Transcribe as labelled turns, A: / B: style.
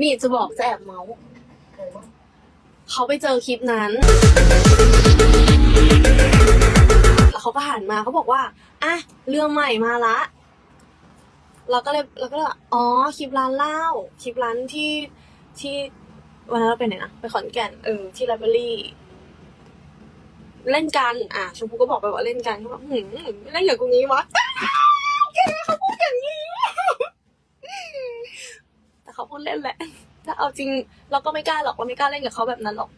A: นี่จะบอกจะแอบเมาส์เขาไปเจอคลิปนั้น แล้วเขาก็หันมาเขาบอกว่า อะ เรื่องใหม่มาละ เราก็เลยเราก็เลยอ๋อ คลิปร้านเหล้า คลิปร้านที่ที่วันนั้นเราไปไหนนะ ไปขอนแก่น เออ ที่ไลบรารีเล่นกัน อะ ชมพูก็บอกไปว่าเล่นกันเขาบอกหืมเล่นอย่างกูงี้วะแกเขาพูดอย่างนี้ แต่เขา พูดเล่นแหละ ถ้าเอาจริงเราก็ไม่กล้าหรอกเราไม่กล้าเล่นกับเขาแบบนั้นหรอก